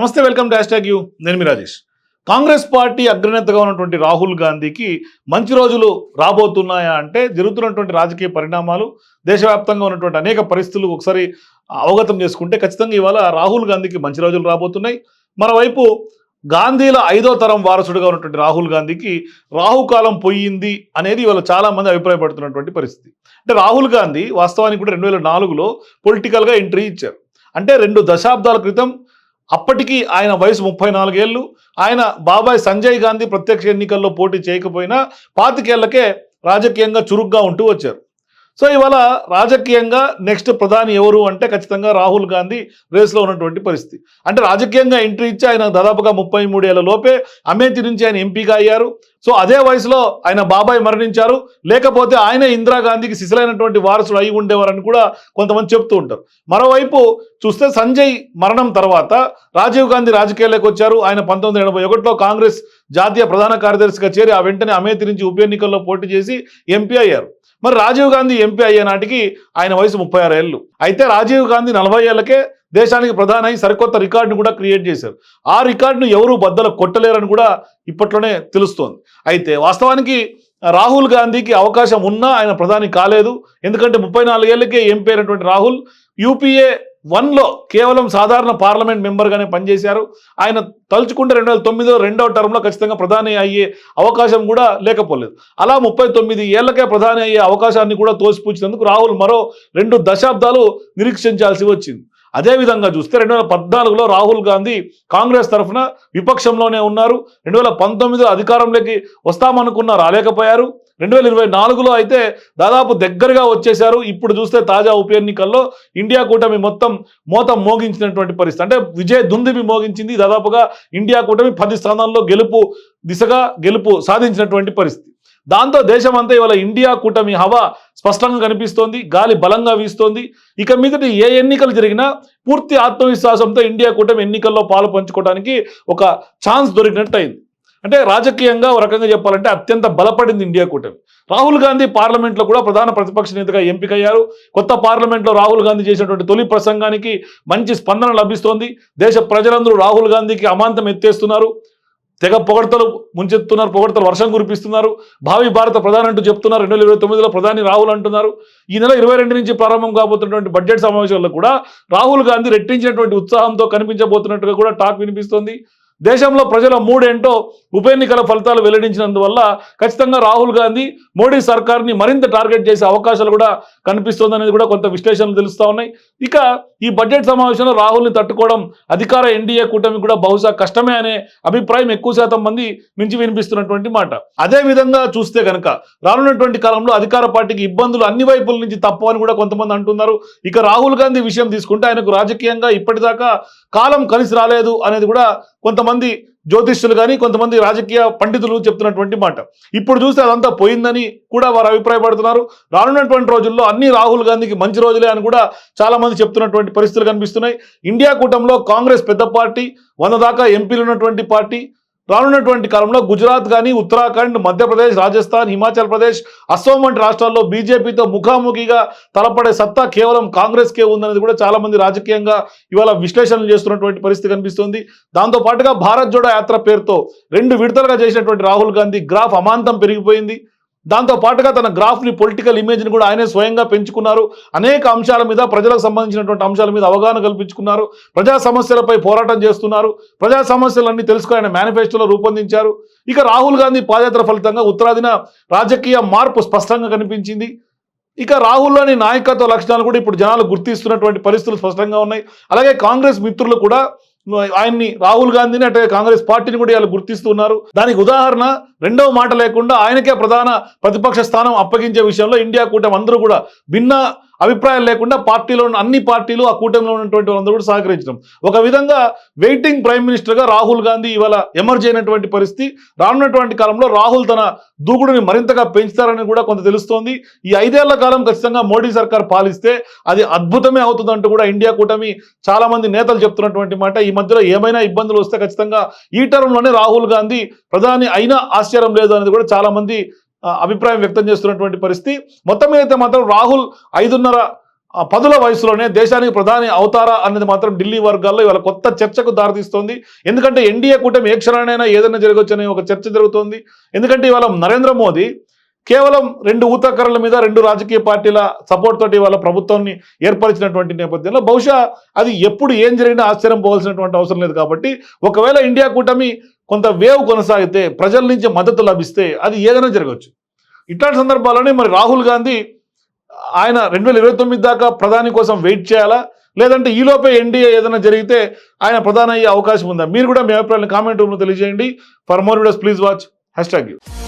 నమస్తే welcome to hashtag you. నేను మీ రాజేష్. కాంగ్రెస్ పార్టీ అగ్రనేతగా ఉన్నటువంటి రాహుల్ గాంధీకి మంచి రోజులు రాబోతున్నాయా అంటే జరుగుతున్నటువంటి రాజకీయ పరిణామాలు దేశవ్యాప్తంగా ఉన్నటువంటి అనేక పరిస్థితులు ఒకసారి అవగతం చేసుకుంటే ఖచ్చితంగా ఇవాళ రాహుల్ గాంధీకి మంచి రోజులు రాబోతున్నాయి. మరోవైపు గాంధీల ఐదో తరం వారసుడిగా ఉన్నటువంటి రాహుల్ గాంధీకి రాహుకాలం పోయింది అనేది ఇవాళ చాలా మంది అభిప్రాయపడుతున్నటువంటి పరిస్థితి. అంటే రాహుల్ గాంధీ వాస్తవానికి కూడా రెండు వేల నాలుగులో పొలిటికల్గా ఎంట్రీ ఇచ్చారు. అంటే రెండు దశాబ్దాల క్రితం అప్పటికి ఆయన వయసు ముప్పై నాలుగేళ్ళు. ఆయన బాబాయ్ సంజయ్ గాంధీ ప్రత్యక్ష ఎన్నికల్లో పోటీ చేయకపోయినా పాతికేళ్ళకే రాజకీయంగా చురుగ్గా ఉంటూ వచ్చారు. సో ఇవాళ రాజకీయంగా నెక్స్ట్ ప్రధాని ఎవరు అంటే ఖచ్చితంగా రాహుల్ గాంధీ రేస్లో ఉన్నటువంటి పరిస్థితి. అంటే రాజకీయంగా ఎంట్రీ ఇచ్చి ఆయన దాదాపుగా ముప్పై మూడేళ్ళ లోపే అమేథీ నుంచి ఆయన ఎంపీగా అయ్యారు. సో అదే వయసులో ఆయన బాబాయ్ మరణించారు. లేకపోతే ఆయన ఇందిరాగాంధీకి శిశులైనటువంటి వారసుడు అయి ఉండేవారని కూడా కొంతమంది చెప్తూ ఉంటారు. మరోవైపు చూస్తే సంజయ్ మరణం తర్వాత రాజీవ్ గాంధీ రాజకీయాల్లోకి వచ్చారు. ఆయన పంతొమ్మిది ఎనభై ఒకటిలో కాంగ్రెస్ జాతీయ ప్రధాన కార్యదర్శిగా చేరి ఆ వెంటనే అమేతి నుంచి ఉప ఎన్నికల్లో పోటీ చేసి ఎంపీ అయ్యారు. మరి రాజీవ్ గాంధీ ఎంపీ అయ్యే నాటికి ఆయన వయసు ముప్పై ఆరు ఏళ్ళు. అయితే రాజీవ్ గాంధీ నలభై ఏళ్ళకే దేశానికి ప్రధాని అయి సరికొత్త రికార్డును కూడా క్రియేట్ చేశారు. ఆ రికార్డును ఎవరు బద్దలు కొట్టలేరని కూడా ఇప్పట్లోనే తెలుస్తోంది. అయితే వాస్తవానికి రాహుల్ గాంధీకి అవకాశం ఉన్నా ఆయన ప్రధాని కాలేదు. ఎందుకంటే ముప్పై నాలుగేళ్ళకే ఎంపీ అయినటువంటి రాహుల్ యూపీఏ వన్లో కేవలం సాధారణ పార్లమెంట్ మెంబర్గానే పనిచేశారు. ఆయన తలుచుకుంటే రెండు వేల తొమ్మిదిలో రెండవ టర్మ్లో ఖచ్చితంగా ప్రధాని అయ్యే అవకాశం కూడా లేకపోలేదు. అలా ముప్పై తొమ్మిది ఏళ్ళకే ప్రధాని అయ్యే అవకాశాన్ని కూడా తోసిపుచ్చినందుకు రాహుల్ మరో రెండు దశాబ్దాలు నిరీక్షించాల్సి వచ్చింది. అదేవిధంగా చూస్తే రెండు వేల పద్నాలుగులో రాహుల్ గాంధీ కాంగ్రెస్ తరఫున విపక్షంలోనే ఉన్నారు. రెండు వేల పంతొమ్మిదిలో అధికారంలోకి వస్తామనుకున్న రాలేకపోయారు. రెండు వేల ఇరవై నాలుగులో అయితే దాదాపు దగ్గరగా వచ్చేశారు. ఇప్పుడు చూస్తే తాజా ఉప ఎన్నికల్లో ఇండియా కూటమి మొత్తం మోతం మోగించినటువంటి పరిస్థితి. అంటే విజయ దుందిమి మోగించింది. దాదాపుగా ఇండియా కూటమి పది స్థానాల్లో గెలుపు దిశగా గెలుపు సాధించినటువంటి పరిస్థితి. దాంతో దేశమంతా ఇవాళ ఇండియా కూటమి హవా స్పష్టంగా కనిపిస్తోంది గాలి బలంగా వీస్తోంది. ఇక మీదటి ఏ ఎన్నికలు జరిగినా పూర్తి ఆత్మవిశ్వాసంతో ఇండియా కూటమి ఎన్నికల్లో పాలు పంచుకోవడానికి ఒక ఛాన్స్ దొరికినట్టు అయింది అంటే రాజకీయంగా ఒక రకంగా చెప్పాలంటే అత్యంత బలపడింది ఇండియా కూటమి. రాహుల్ గాంధీ పార్లమెంట్లో కూడా ప్రధాన ప్రతిపక్ష నేతగా ఎంపికయ్యారు. కొత్త పార్లమెంట్లో రాహుల్ గాంధీ చేసినటువంటి తొలి ప్రసంగానికి మంచి స్పందన లభిస్తోంది. దేశ ప్రజలందరూ రాహుల్ గాంధీకి అమాంతం ఎత్తేస్తున్నారు. తెగ పొగడతలు ముంచెత్తున్నారు పొగడతలు వర్షం కురిపిస్తున్నారు. భావి భారత ప్రధాని అంటూ చెప్తున్నారు రెండు వేల ఇరవై తొమ్మిదిలో ప్రధాని రాహుల్ అంటున్నారు. ఈ నెల ఇరవై రెండు నుంచి ప్రారంభం కాబోతున్నటువంటి బడ్జెట్ సమావేశాల్లో కూడా రాహుల్ గాంధీ రెట్టించినటువంటి ఉత్సాహంతో కనిపించబోతున్నట్టుగా కూడా టాక్ వినిపిస్తోంది. దేశంలో ప్రజల మూడేంటో ఉప ఎన్నికల ఫలితాలు వెల్లడించినందువల్ల ఖచ్చితంగా రాహుల్ గాంధీ మోడీ సర్కార్ని మరింత టార్గెట్ చేసే అవకాశాలు కూడా కనిపిస్తోందనేది కూడా కొంత విశ్లేషణలు తెలుస్తూ ఉన్నాయి. ఇక ఈ బడ్జెట్ సమావేశంలో రాహుల్ని తట్టుకోవడం అధికార ఎన్డీఏ కూటమి కూడా బహుశా కష్టమే అనే అభిప్రాయం ఎక్కువ శాతం మంది మించి వినిపిస్తున్నటువంటి మాట. అదే విధంగా చూస్తే కనుక రానున్నటువంటి కాలంలో అధికార పార్టీకి ఇబ్బందులు అన్ని వైపుల నుంచి తప్పవని కూడా కొంతమంది అంటున్నారు. ఇక రాహుల్ గాంధీ విషయం తీసుకుంటే ఆయనకు రాజకీయంగా ఇప్పటిదాకా కాలం కలిసి రాలేదు అనేది కూడా కొంతమంది జ్యోతిష్యులు కానీ కొంతమంది రాజకీయ పండితులు చెప్తున్నటువంటి మాట. ఇప్పుడు చూస్తే అదంతా పోయిందని కూడా వారు అభిప్రాయపడుతున్నారు. రానున్నటువంటి రోజుల్లో అన్ని రాహుల్ గాంధీకి మంచి రోజులే అని కూడా చాలామంది చెప్తున్నటువంటి పరిస్థితులు కనిపిస్తున్నాయి. ఇండియా కూటంలో కాంగ్రెస్ పెద్ద పార్టీ వంద దాకా ఎంపీలు ఉన్నటువంటి పార్టీ రానున్నటువంటి కాలంలో గుజరాత్ కానీ ఉత్తరాఖండ్ మధ్యప్రదేశ్ రాజస్థాన్ హిమాచల్ ప్రదేశ్ అస్సాం వంటి రాష్ట్రాల్లో బీజేపీతో ముఖాముఖిగా తలపడే సత్తా కేవలం కాంగ్రెస్కే ఉందనేది కూడా చాలా మంది రాజకీయంగా ఇవాళ విశ్లేషణలు చేస్తున్నటువంటి పరిస్థితి కనిపిస్తుంది. దాంతో పాటుగా భారత్ జోడో యాత్ర పేరుతో రెండు విడతలుగా చేసినటువంటి రాహుల్ గాంధీ గ్రాఫ్ అమాంతం పెరిగిపోయింది. దాంతో పాటుగా తన గ్రాఫ్ని పొలిటికల్ ఇమేజ్ని కూడా ఆయనే స్వయంగా పెంచుకున్నారు. అనేక అంశాల మీద ప్రజలకు సంబంధించినటువంటి అంశాల మీద అవగాహన కల్పించుకున్నారు. ప్రజా సమస్యలపై పోరాటం చేస్తున్నారు. ప్రజా సమస్యలన్నీ తెలుసుకుని ఆయన మేనిఫెస్టోలో రూపొందించారు. ఇక రాహుల్ గాంధీ పాదయాత్ర ఫలితంగా ఉత్తరాదిన రాజకీయ మార్పు స్పష్టంగా కనిపించింది. ఇక రాహుల్లోని నాయకత్వ లక్షణాలు కూడా ఇప్పుడు జనాలు గుర్తిస్తున్నటువంటి పరిస్థితులు స్పష్టంగా ఉన్నాయి. అలాగే కాంగ్రెస్ మిత్రులు కూడా ఆయన్ని రాహుల్ గాంధీని అంటే కాంగ్రెస్ పార్టీని కూడా ఇలా గుర్తిస్తున్నారు. దానికి ఉదాహరణ రెండవ మాట లేకుండా ఆయనకే ప్రధాన ప్రతిపక్ష స్థానం అప్పగించే విషయంలో ఇండియా కూటమి అందరూ కూడా భిన్న అభిప్రాయం లేకుండా పార్టీలో ఉన్న అన్ని పార్టీలు ఆ కూటమిలో ఉన్నటువంటి వాళ్ళందరూ కూడా సహకరించడం. ఒక విధంగా వెయిటింగ్ ప్రైమ్ మినిస్టర్గా రాహుల్ గాంధీ ఇవాళ ఎమర్జ్ అయినటువంటి పరిస్థితి. రానున్నటువంటి కాలంలో రాహుల్ తన దూకుడుని మరింతగా పెంచుతారని కూడా కొంత తెలుస్తోంది. ఈ ఐదేళ్ళ కాలం ఖచ్చితంగా మోడీ సర్కార్ పాలిస్తే అది అద్భుతమే అవుతుందంటూ కూడా ఇండియా కూటమి చాలామంది నేతలు చెప్తున్నటువంటి మాట. ఈ మధ్యలో ఏమైనా ఇబ్బందులు వస్తే ఖచ్చితంగా ఈ టర్మ్లోనే రాహుల్ గాంధీ ప్రధాని అయినా ఆశ్చర్యం లేదు అనేది కూడా చాలామంది అభిప్రాయం వ్యక్తం చేస్తున్నటువంటి పరిస్థితి. మొత్తం మీద అయితే మాత్రం రాహుల్ ఐదున్నర పదుల వయసులోనే దేశానికి ప్రధాని అవుతారా అన్నది మాత్రం ఢిల్లీ వర్గాల్లో ఇవాళ కొత్త చర్చకు దారితీస్తోంది. ఎందుకంటే ఎన్డీఏ కూటమి ఏ క్షణానైనా ఏదైనా జరగవచ్చనే ఒక చర్చ జరుగుతోంది. ఎందుకంటే ఇవాళ నరేంద్ర మోదీ కేవలం రెండు ఊతకర్రల మీద రెండు రాజకీయ పార్టీల సపోర్ట్ తోటి ఇవాళ ప్రభుత్వాన్ని ఏర్పరిచినటువంటి నేపథ్యంలో బహుశా అది ఎప్పుడు ఏం జరిగినా ఆశ్చర్యం పోవాల్సినటువంటి అవసరం లేదు కాబట్టి ఒకవేళ ఇండియా కూటమి కొంత వేవ్ కొనసాగితే ప్రజల నుంచి మద్దతు లభిస్తే అది ఏదైనా జరగవచ్చు. ఇట్లాంటి సందర్భాల్లోనే మరి రాహుల్ గాంధీ ఆయన రెండు వేల ఇరవై తొమ్మిది దాకా ప్రధాని కోసం వెయిట్ చేయాలా? లేదంటే ఈలోపే ఎన్డీఏ ఏదైనా జరిగితే ఆయన ప్రధాన అయ్యే అవకాశం ఉందా? మీరు కూడా మీ అభిప్రాయాలను కామెంట్ రూమ్లో తెలియజేయండి. For more videos please watch hashtag you